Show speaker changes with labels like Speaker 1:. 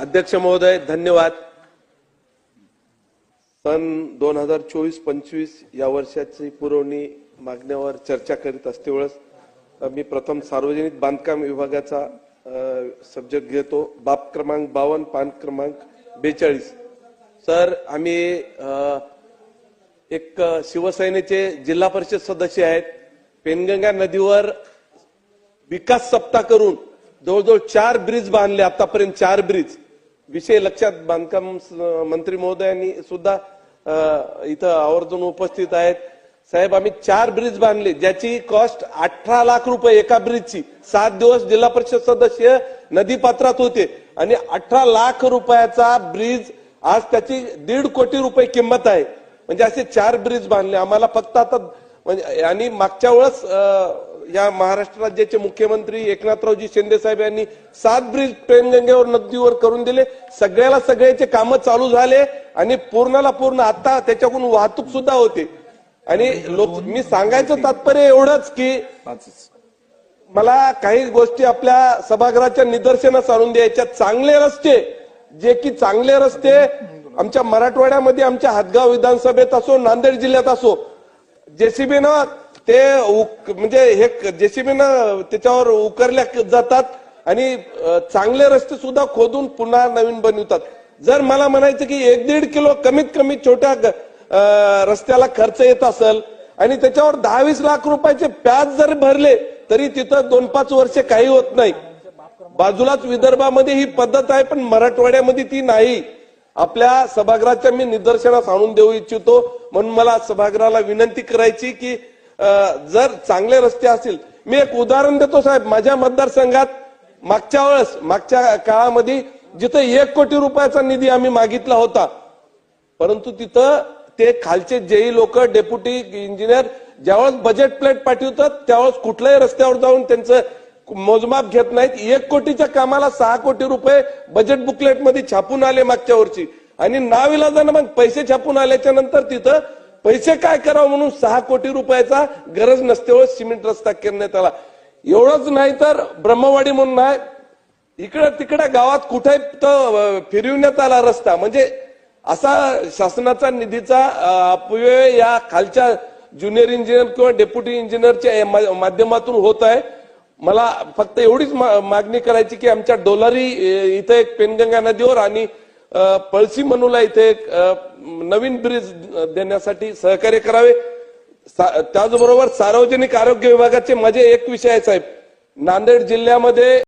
Speaker 1: अध्यक्ष महोदय धन्यवाद. सन दोन हजार चोवीस पंचवीस या वर्षाची पुरवणी मागण्यावर चर्चा करीत असते वेळेस मी प्रथम सार्वजनिक बांधकाम विभागाचा सब्जेक्ट घेतो. बाप क्रमांक बावन्न पान क्रमांक बेचाळीस. सर आम्ही एक शिवसेनेचे जिल्हा परिषद सदस्य आहेत. पेनगंगा नदीवर विकास सप्ताह करून जवळजवळ चार ब्रिज बांधले आतापर्यंत चार ब्रिज विषय लक्षात बांधकाम मंत्री महोदयांनी सुद्धा इथं आवर्जून उपस्थित आहेत. साहेब आम्ही चार ब्रिज बांधले ज्याची कॉस्ट अठरा लाख रुपये एका ब्रिजची. सात दिवस जिल्हा परिषद सदस्य नदी पात्रात होते आणि अठरा लाख रुपयाचा ब्रिज आज त्याची दीड कोटी रुपये किंमत आहे. म्हणजे असे चार ब्रिज बांधले. आम्हाला फक्त आता म्हणजे आणि मागच्या वेळेस या महाराष्ट्र राज्याचे मुख्यमंत्री एकनाथरावजी शिंदे साहेब यांनी सात ब्रिज प्रेमगंगेवर नदीवर करून दिले. सगळ्याला सगळ्याचे कामं चालू झाले आणि पूर्णाला पूर्ण आता त्याच्याकडून वाहतूक सुद्धा होते. आणि लोक मी सांगायचं तात्पर्य एवढंच की मला काही गोष्टी आपल्या सभागृहाच्या निदर्शनास आणून द्यायच्या चांगले रस्ते जे की चांगले रस्ते आमच्या मराठवाड्यामध्ये आमच्या हातगाव विधानसभेत असो नांदेड जिल्ह्यात असो जेसीबीनं ते म्हणजे हे जेसीबीनं त्याच्यावर उकरल्या जातात आणि चांगले रस्ते सुद्धा खोदून पुन्हा नवीन बनवतात. जर मला म्हणायचं की एक दीड किलो कमीत कमी छोट्या रस्त्याला खर्च येत असेल आणि त्याच्यावर दहा वीस लाख रुपयाचे प्याज जर भरले तरी तिथं दोन पाच वर्ष काही होत नाही. बाजूलाच विदर्भामध्ये ही पद्धत आहे पण मराठवाड्यामध्ये ती नाही. आपल्या सभागृहाच्या मी निदर्शनास आणून देऊ इच्छितो. म्हणून मला सभागृहाला विनंती करायची की जर चांगले रस्ते असतील. मी एक उदाहरण देतो साहेब. माझ्या मतदारसंघात मागच्या वेळेस मागच्या काळामध्ये जिथं एक कोटी रुपयाचा निधी आम्ही मागितला होता परंतु तिथं ते खालचे जेई लोक डेप्युटी इंजिनियर ज्यावेळेस बजेट प्लेट पाठवतात त्यावेळेस कुठल्याही रस्त्यावर जाऊन त्यांचं मोजमाप घेत नाहीत. एक कोटीच्या कामाला सहा कोटी रुपये बजेट बुकलेटमध्ये छापून आले मागच्या वर्षी. आणि नाविलाजानं मग पैसे छापून आल्याच्यानंतर तिथं पैसे काय करावं म्हणून सहा कोटी रुपयाचा गरज नसते वेळेस सिमेंट रस्ता करण्यात आला. एवढंच नाही तर ब्रह्मवाडी म्हणून आहे इकडं तिकडं गावात कुठे फिरविण्यात आला रस्ता. म्हणजे असा शासनाचा निधीचा अपव्यय या खालच्या ज्युनियर इंजिनियर किंवा डेप्युटी इंजिनियरच्या माध्यमातून होत आहे. मला फक्त एवढीच मा- मागणी करायची की आमच्या डोलारी इथं एक पेनगंगा नदीवर आणि अं, मनूला इथे एक नवीन ब्रिज देण्यासाठी सहकार्य करावे. त्याचबरोबर सार्वजनिक आरोग्य विभागाचे माझे एक विषय आहे साहेब. नांदेड जिल्ह्यामध्ये